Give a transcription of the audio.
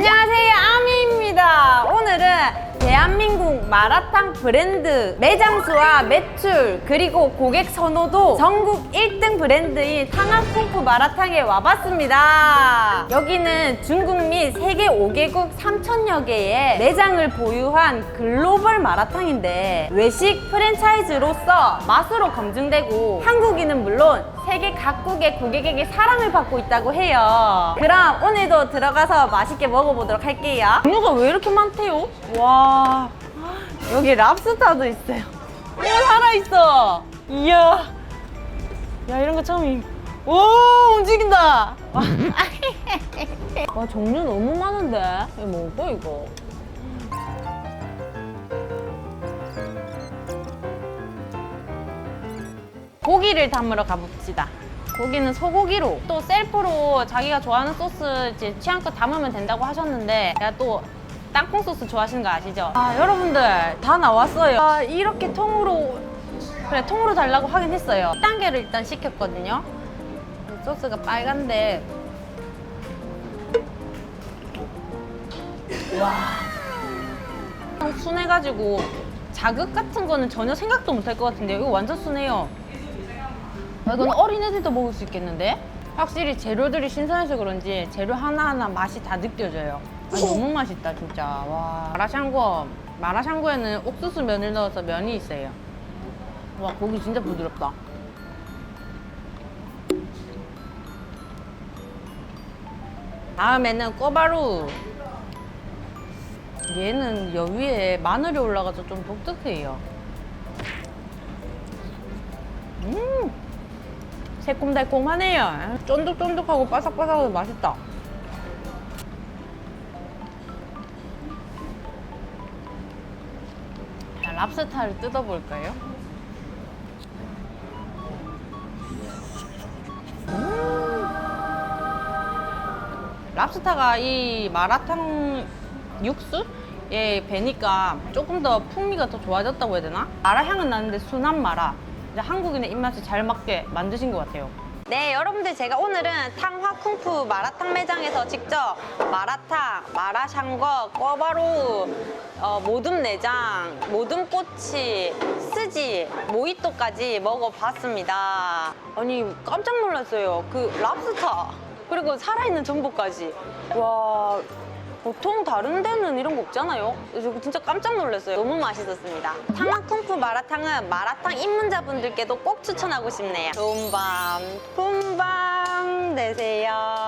안녕하세요 아미입니다. 오늘은 대한민국 마라탕 브랜드 매장 수와 매출 그리고 고객 선호도 전국 1등 브랜드인 탕화쿵푸 마라탕에 와봤습니다. 여기는 중국 및 세계 5개국 3천여 개의 매장을 보유한 글로벌 마라탕인데 외식 프랜차이즈로서 맛으로 검증되고 한국인은 물론 세계 각국의 고객에게 사랑을 받고 있다고 해요. 그럼 오늘도 들어가서 맛있게 먹어보도록 할게요. 종류가 왜 이렇게 많대요? 와, 여기 랍스타도 있어요. 오, 살아있어. 이야. 야, 이런 거 처음이. 오, 움직인다. 와, 와, 종류 너무 많은데? 이거 뭐고, 이거? 고기를 담으러 가봅시다. 고기는 소고기로 또 셀프로 자기가 좋아하는 소스 이제 취향껏 담으면 된다고 하셨는데 제가 또 땅콩 소스 좋아하시는 거 아시죠? 아 여러분들 다 나왔어요. 아, 이렇게 통으로 그래 통으로 달라고 하긴 했어요. 1단계를 일단 시켰거든요. 소스가 빨간데 와 순해가지고 자극 같은 거는 전혀 생각도 못 할 것 같은데 이거 완전 순해요. 아, 이건 어린애들도 먹을 수 있겠는데? 확실히 재료들이 신선해서 그런지 재료 하나하나 맛이 다 느껴져요. 아, 너무 맛있다 진짜. 와 마라샹궈 마라샹궈에는 옥수수 면을 넣어서 면이 있어요. 와 고기 진짜 부드럽다. 다음에는 꼬바루. 얘는 여위에 마늘이 올라가서 좀 독특해요. 음, 새콤달콤하네요. 쫀득쫀득하고 바삭바삭하고 맛있다. 자, 랍스타를 뜯어볼까요? 음. 랍스타가 이 마라탕 육수 에 배니까 조금 더 풍미가 더 좋아졌다고 해야 되나? 마라 향은 나는데 순한 마라. 이제 한국인의 입맛에 잘 맞게 만드신 것 같아요. 네, 여러분들 제가 오늘은 탕화쿵푸 마라탕 매장에서 직접 마라탕, 마라샹궈, 꿔바로우, 어, 모둠 내장, 모둠 꼬치, 스지, 모히또까지 먹어봤습니다. 아니 깜짝 놀랐어요. 그 랍스타 그리고 살아있는 전복까지. 와. 보통 다른 데는 이런 거 없잖아요. 그래서 진짜 깜짝 놀랐어요. 너무 맛있었습니다. 탕화쿵푸 마라탕은 마라탕 입문자분들께도 꼭 추천하고 싶네요. 좋은 밤, 푼밤 되세요.